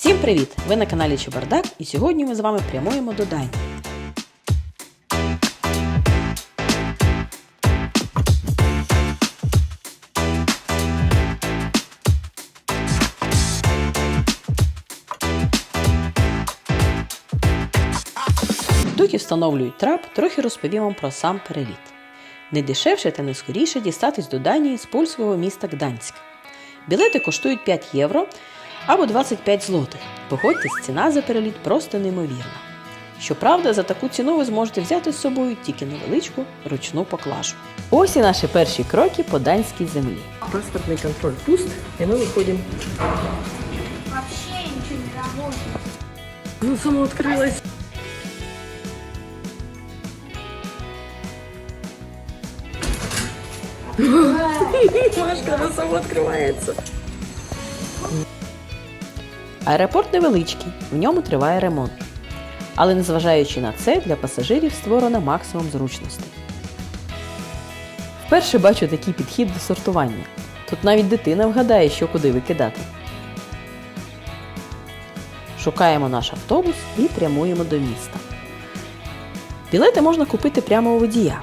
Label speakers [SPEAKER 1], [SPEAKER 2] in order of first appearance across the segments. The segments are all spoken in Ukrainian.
[SPEAKER 1] Всім привіт! Ви на каналі Чебардак і сьогодні ми з вами прямуємо до Данії. Доки встановлюють трап, трохи розповім вам про сам переліт. Не дешевше та не скоріше дістатись до Данії з польського міста Гданськ. Білети коштують 5 євро або 25 злотих. Погодьтесь, ціна за переліт просто неймовірна. Щоправда, за таку ціну ви зможете взяти з собою тільки невеличку ручну поклажу. Ось і наші перші кроки по данській землі.
[SPEAKER 2] Паспортный контроль пуст, и мы выходим.
[SPEAKER 3] Вообще ничего не работает.
[SPEAKER 2] Ну, само открылось. Машка, оно само открывается.
[SPEAKER 1] Аеропорт невеличкий, в ньому триває ремонт. Але незважаючи на це, для пасажирів створено максимум зручностей. Вперше бачу такий підхід до сортування. Тут навіть дитина вгадає, що куди викидати. Шукаємо наш автобус і прямуємо до міста. Білети можна купити прямо у водія.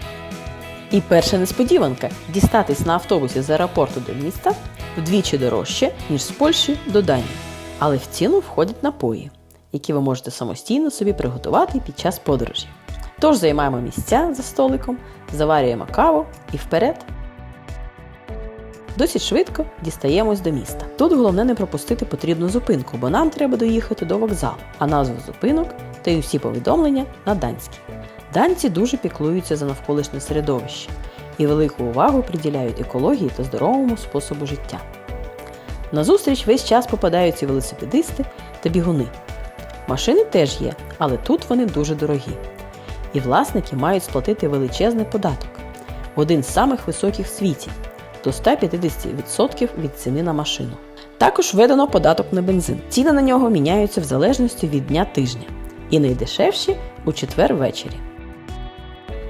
[SPEAKER 1] І перша несподіванка дістатись на автобусі з аеропорту до міста вдвічі дорожче, ніж з Польщі до Данії. Але в ціну входять напої, які ви можете самостійно собі приготувати під час подорожі. Тож займаємо місця за столиком, заварюємо каву і вперед. Досить швидко дістаємось до міста. Тут головне не пропустити потрібну зупинку, бо нам треба доїхати до вокзалу, а назву зупинок та й усі повідомлення на данській. Данці дуже піклуються за навколишнє середовище і велику увагу приділяють екології та здоровому способу життя. Назустріч весь час попадаються велосипедисти та бігуни. Машини теж є, але тут вони дуже дорогі. І власники мають сплатити величезний податок один з самих високих в світі до 150% від ціни на машину. Також введено податок на бензин. Ціни на нього міняються в залежності від дня тижня. І найдешевші у четвер ввечері.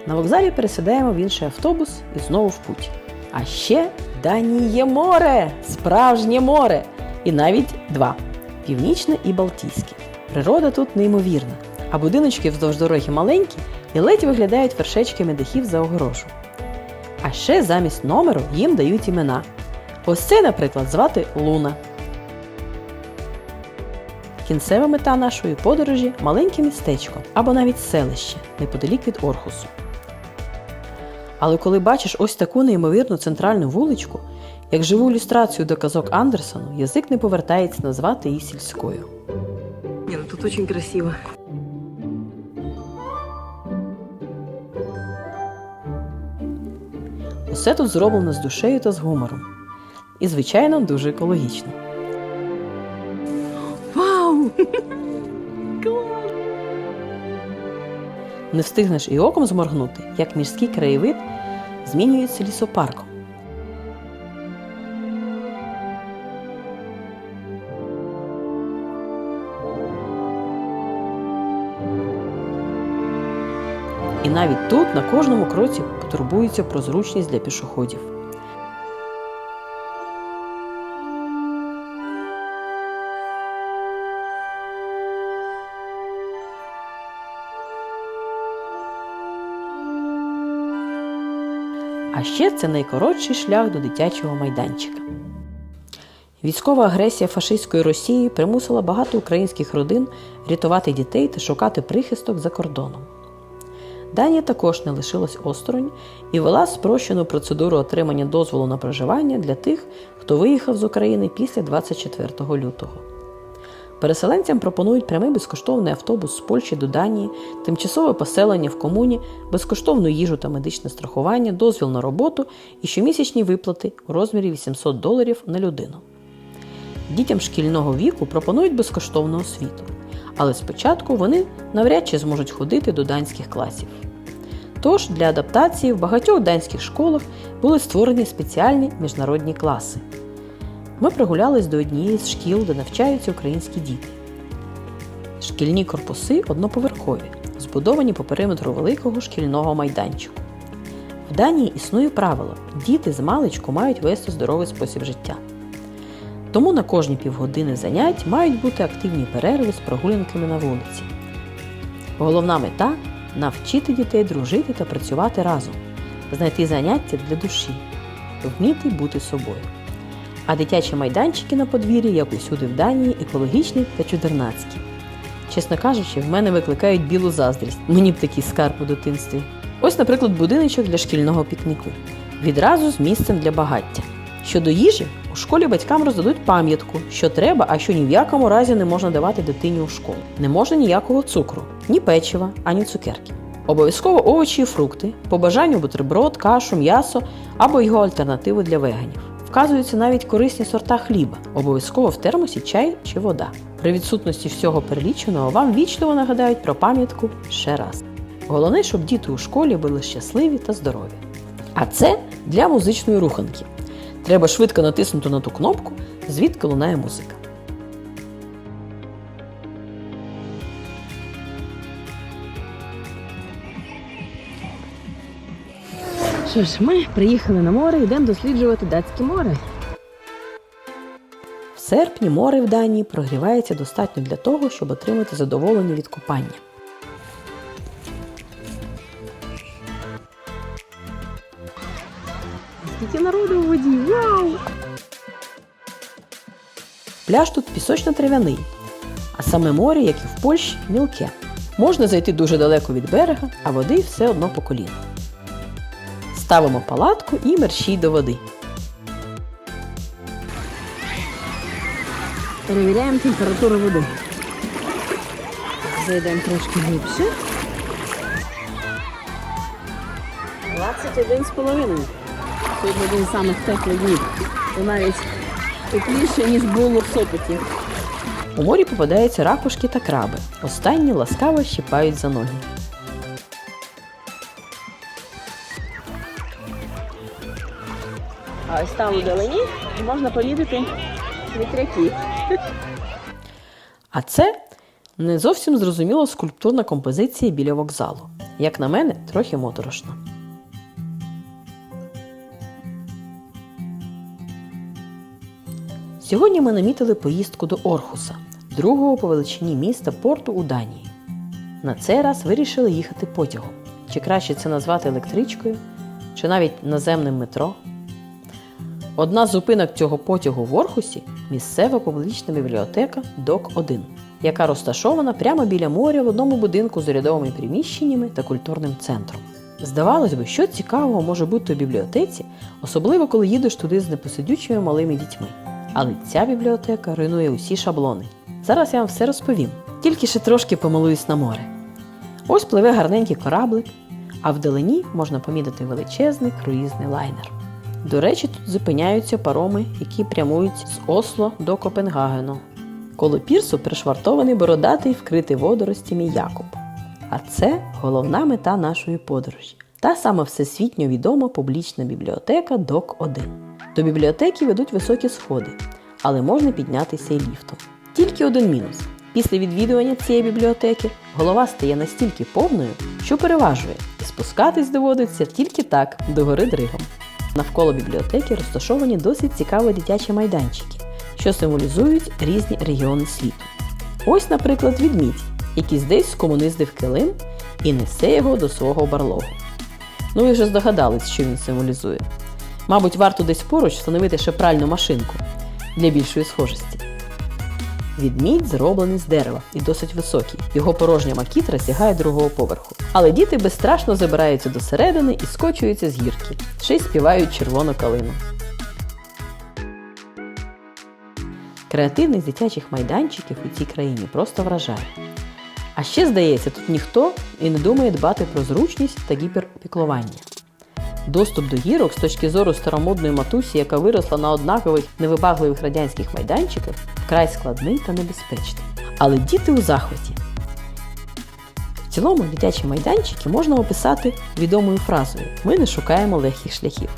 [SPEAKER 1] На вокзалі пересідаємо в інший автобус і знову в путь. А ще в Данії море, справжнє море, і навіть два північне і Балтійське. Природа тут неймовірна, а будиночки вздовж дороги маленькі і ледь виглядають вершечками дахів за огорошу. А ще замість номеру їм дають імена. Ось це, наприклад, звати Луна. Кінцева мета нашої подорожі маленьке містечко або навіть селище неподалік від Орхусу. Але коли бачиш ось таку неймовірну центральну вуличку, як живу ілюстрацію до казок Андерсону, язик не повертається назвати її сільською.
[SPEAKER 2] Не, ну тут очень красиво.
[SPEAKER 1] Усе тут зроблено з душею та з гумором. І, звичайно, дуже екологічно.
[SPEAKER 2] Вау!
[SPEAKER 1] Не встигнеш і оком зморгнути, як міський краєвид змінюється лісопарком. І навіть тут на кожному кроці потурбуються про зручність для пішоходів. Ще це найкоротший шлях до дитячого майданчика. Військова агресія фашистської Росії примусила багато українських родин рятувати дітей та шукати прихисток за кордоном. Данія також не лишилась осторонь і вела спрощену процедуру отримання дозволу на проживання для тих, хто виїхав з України після 24 лютого. Переселенцям пропонують прямий безкоштовний автобус з Польщі до Данії, тимчасове поселення в комуні, безкоштовну їжу та медичне страхування, дозвіл на роботу і щомісячні виплати у розмірі 800 доларів на людину. Дітям шкільного віку пропонують безкоштовну освіту, але спочатку вони навряд чи зможуть ходити до данських класів. Тож для адаптації в багатьох данських школах були створені спеціальні міжнародні класи. Ми прогулялись до однієї з шкіл, де навчаються українські діти. Шкільні корпуси одноповерхові, збудовані по периметру великого шкільного майданчику. В Данії існує правило: діти з маличку мають вести здоровий спосіб життя. Тому на кожні півгодини занять мають бути активні перерви з прогулянками на вулиці. Головна мета навчити дітей дружити та працювати разом, знайти заняття для душі, вміти бути собою. А дитячі майданчики на подвір'ї, як усюди в Данії, екологічні та чудернацькі. Чесно кажучи, в мене викликають білу заздрість. Мені б такий скарб у дитинстві. Ось, наприклад, будиночок для шкільного пікніку. Відразу з місцем для багаття. Щодо їжі, у школі батькам роздадуть пам'ятку, що треба, а що ні в якому разі не можна давати дитині у школу. Не можна ніякого цукру, ні печива, ані цукерки. Обов'язково овочі і фрукти, по бажанню бутерброд, кашу, м'ясо або його альтернативу для веганів. Вказуються навіть корисні сорта хліба, обов'язково в термосі чай чи вода. При відсутності всього переліченого вам вічливо нагадають про пам'ятку ще раз. Головне, щоб діти у школі були щасливі та здорові. А це для музичної руханки. Треба швидко натиснути на ту кнопку, звідки лунає музика.
[SPEAKER 2] Що ж, ми приїхали на море, йдемо досліджувати датське море.
[SPEAKER 1] В серпні море в Данії прогрівається достатньо для того, щоб отримати задоволення від купання.
[SPEAKER 2] Скільки народу у воді! Вау!
[SPEAKER 1] Пляж тут пісочно-трав'яний, а саме море, як і в Польщі, мілке. Можна зайти дуже далеко від берега, а води все одно по коліна. Ставимо палатку і мерщій до води.
[SPEAKER 2] Перевіряємо температуру води. Зайдемо трошки глибше. 21 з. Сьогодні один з самих теплих днів. То навіть тепліше, ніж було в Сопоті.
[SPEAKER 1] У морі попадаються ракушки та краби. Останні ласкаво щипають за ноги.
[SPEAKER 2] Ось там у долині можна помітити вітряки.
[SPEAKER 1] А це не зовсім зрозуміла скульптурна композиція біля вокзалу. Як на мене, трохи моторошно. Сьогодні ми намітили поїздку до Орхуса, другого по величині міста порту у Данії. На цей раз вирішили їхати потягом. Чи краще це назвати електричкою, чи навіть наземним метро. Одна з зупинок цього потягу в Орхусі місцева публічна бібліотека Док 1 яка розташована прямо біля моря в одному будинку з урядовими приміщеннями та культурним центром. Здавалось би, що цікавого може бути у бібліотеці, особливо коли їдеш туди з непосидючими малими дітьми. Але ця бібліотека руйнує усі шаблони. Зараз я вам все розповім, тільки ще трошки помилуюсь на море. Ось пливе гарненький кораблик, а вдалині можна помітити величезний круїзний лайнер. До речі, тут зупиняються пароми, які прямують з Осло до Копенгагену. Коло пірсу пришвартований бородатий вкритий водоростями Якоб. А це головна мета нашої подорожі. Та сама всесвітньо відома публічна бібліотека Док 1. До бібліотеки ведуть високі сходи, але можна піднятися і ліфтом. Тільки один мінус. Після відвідування цієї бібліотеки голова стає настільки повною, що переважує, і спускатись доводиться тільки так, догори дригом. Навколо бібліотеки розташовані досить цікаві дитячі майданчики, що символізують різні регіони світу. Ось, наприклад, відмідь, який десь скомуниздив килим і несе його до свого барлогу. Ну ви вже здогадались, що він символізує. Мабуть, варто десь поруч встановити ще пральну машинку для більшої схожості. Відмідь зроблений з дерева і досить високий. Його порожня макітра сягає другого поверху. Але діти безстрашно забираються до середини і скочуються з гірки, ще й співають червону калину. Креативність дитячих майданчиків у цій країні просто вражає. А ще, здається, тут ніхто і не думає дбати про зручність та гіперпіклування. Доступ до гірок з точки зору старомодної матусі, яка виросла на однакових невибагливих радянських майданчиках, вкрай складний та небезпечний. Але діти у захваті. В цілому дитячі майданчики можна описати відомою фразою Ми не шукаємо легких шляхів.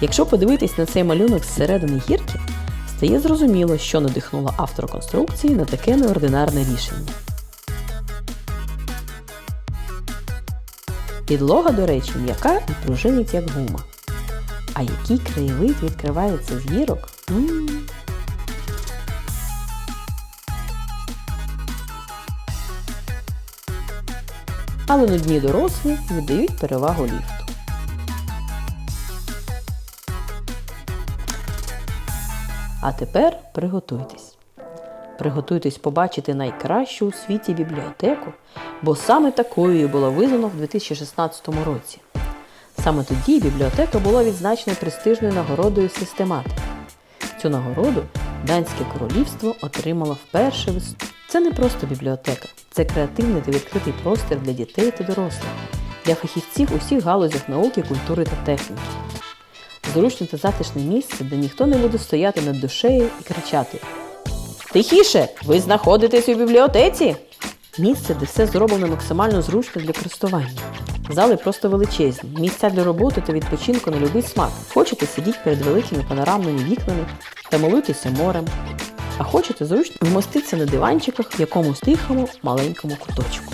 [SPEAKER 1] Якщо подивитись на цей малюнок зсередини гірки, стає зрозуміло, що надихнуло автора конструкції на таке неординарне рішення. Підлога, до речі, м'яка і пружинить як гума. А який краєвид відкривається з гірок? Але нудні дорослі віддають перевагу ліфту. А тепер приготуйтесь. Приготуйтесь побачити найкращу у світі бібліотеку, бо саме такою була визнана в 2016 році. Саме тоді бібліотека була відзначена престижною нагородою систематики. Цю нагороду Данське королівство отримало вперше в Це не просто бібліотека, це креативний та відкритий простір для дітей та дорослих, для фахівців усіх галузях науки, культури та техніки. Зручне та затишне місце, де ніхто не буде стояти над душею і кричати Тихіше! Ви знаходитесь у бібліотеці? Місце, де все зроблено максимально зручно для користування. Зали просто величезні, місця для роботи та відпочинку на любий смак. Хочете сидіть перед великими панорамними вікнами та молитися морем. А хочете зручно вмоститися на диванчиках в якомусь тихому маленькому куточку.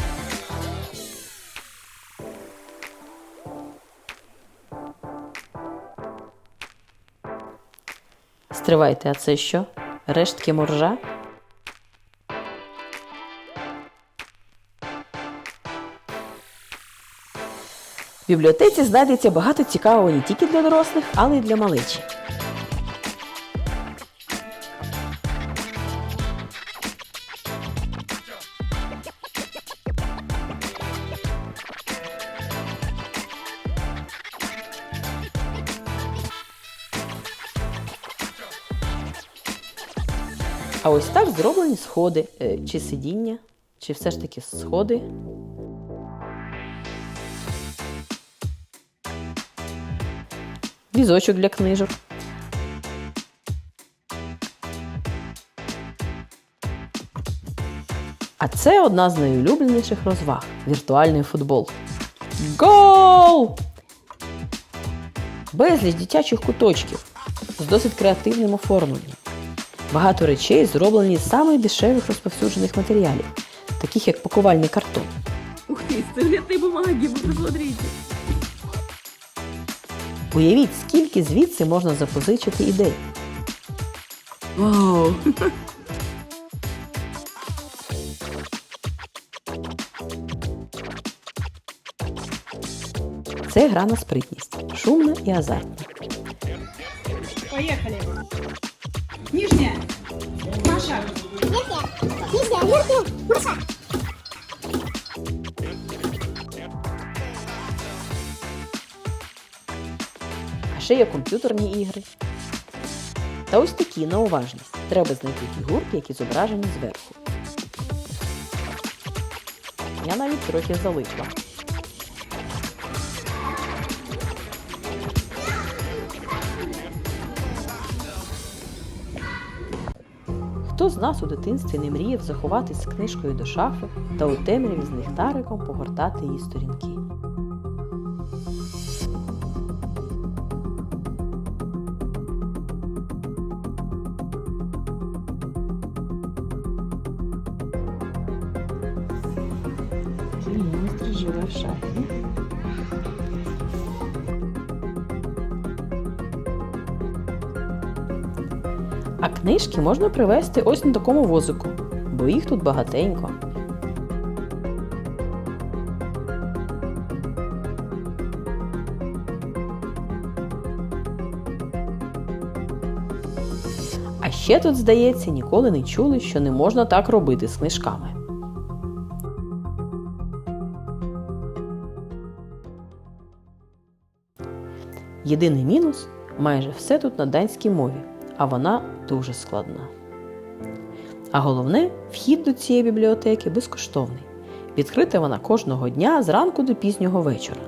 [SPEAKER 1] Стривайте, а це що? Рештки моржа? В бібліотеці знайдеться багато цікавого не тільки для дорослих, але й для малечі. А ось так зроблені сходи, Е, чи сидіння, чи все ж таки сходи. Візочок для книжок. А це одна з найулюбленіших розваг віртуальний футбол. Гол! Безліч дитячих куточків з досить креативним оформленням. Багато речей зроблені з самих дешевих розповсюджених матеріалів, таких як пакувальний картон.
[SPEAKER 2] Ух из туалетной бумаги, вы посмотрите.
[SPEAKER 1] Уявіть, скільки звідси можна запозичити ідей.
[SPEAKER 2] Вау.
[SPEAKER 1] Це гра на спритність, шумна і азартна.
[SPEAKER 3] Поехали. Нижняя. Маша.
[SPEAKER 4] Верхняя, верхняя, Маша.
[SPEAKER 1] Ще є комп'ютерні ігри. Та ось такі на уважність. Треба знайти фігурки, які зображені зверху. Я навіть трохи залипла. Хто з нас у дитинстві не мріяв заховатись з книжкою до шафи та у темряві з ліхтариком погортати її сторінки? Монстр в шафі. А книжки можна привезти ось на такому возику, бо їх тут багатенько. А ще тут, здається, ніколи не чули, що не можна так робити з книжками. Єдиний мінус майже все тут на данській мові, а вона дуже складна. А головне, вхід до цієї бібліотеки безкоштовний. Відкрита вона кожного дня зранку до пізнього вечора.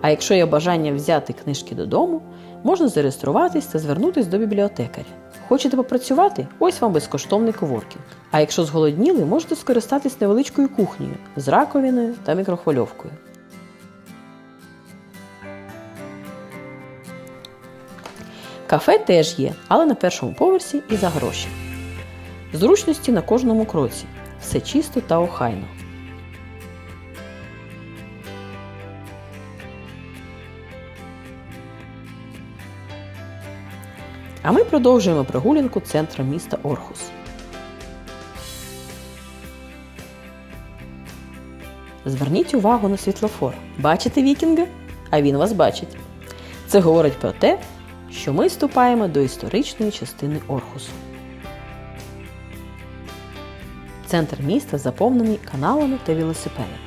[SPEAKER 1] А якщо є бажання взяти книжки додому, можна зареєструватись та звернутись до бібліотекаря. Хочете попрацювати? Ось вам безкоштовний коворкінг. А якщо зголодніли, можете скористатись невеличкою кухнею з раковиною та мікрохвильовкою. Кафе теж є, але на першому поверсі і за гроші. Зручності на кожному кроці. Все чисто та охайно. А ми продовжуємо прогулянку центром міста Орхус. Зверніть увагу на світлофор. Бачите вікінга? А він вас бачить. Це говорить про те, що ми ступаємо до історичної частини Орхусу. Центр міста заповнений каналами та велосипедами.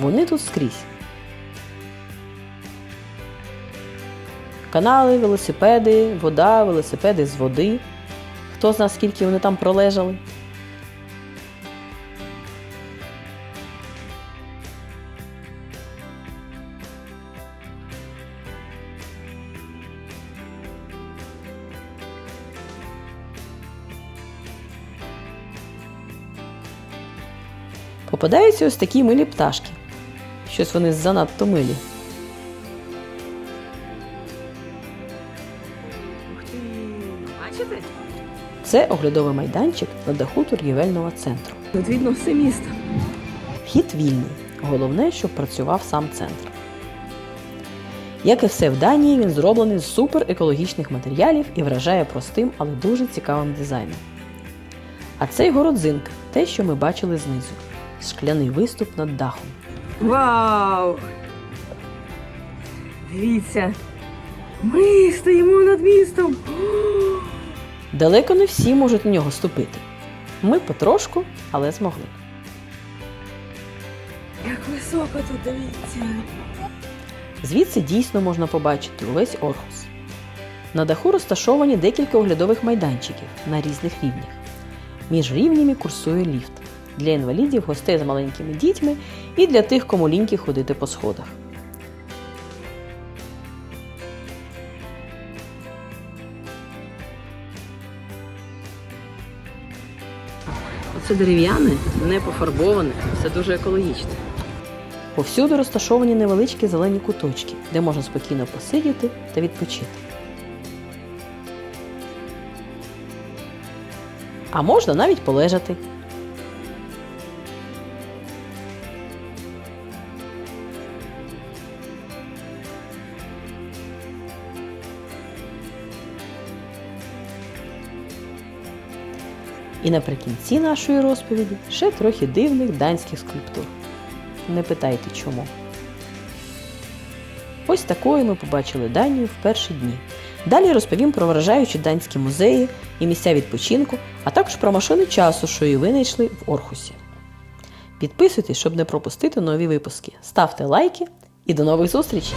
[SPEAKER 1] Вони тут скрізь. Канали, велосипеди, вода, велосипеди з води. Хто зна, скільки вони там пролежали? Попадаються ось такі милі пташки. Щось вони занадто милі. Це оглядовий майданчик на даху торгівельного центру.
[SPEAKER 2] Тут видно все місто.
[SPEAKER 1] Вхід вільний. Головне, щоб працював сам центр. Як і все в Данії, він зроблений з суперекологічних матеріалів і вражає простим, але дуже цікавим дизайном. А це його родзинка, те, що ми бачили знизу шкляний виступ над дахом.
[SPEAKER 2] Вау! Дивіться. Ми стоїмо над містом.
[SPEAKER 1] Далеко не всі можуть на нього ступити. Ми потрошку, але змогли.
[SPEAKER 2] Як високо тут дивіться.
[SPEAKER 1] Звідси дійсно можна побачити увесь Орхус. На даху розташовані декілька оглядових майданчиків на різних рівнях. Між рівнями курсує ліфт для інвалідів, гостей з маленькими дітьми і для тих, кому ліньки ходити по сходах.
[SPEAKER 2] Оце дерев'яне, не пофарбоване, все дуже екологічне.
[SPEAKER 1] Повсюди розташовані невеличкі зелені куточки, де можна спокійно посидіти та відпочити. А можна навіть полежати. І наприкінці нашої розповіді ще трохи дивних данських скульптур. Не питайте чому. Ось такою ми побачили Данію в перші дні. Далі розповім про вражаючі данські музеї і місця відпочинку, а також про машини часу, що її винайшли в Орхусі. Підписуйтесь, щоб не пропустити нові випуски. Ставте лайки і до нових зустрічей!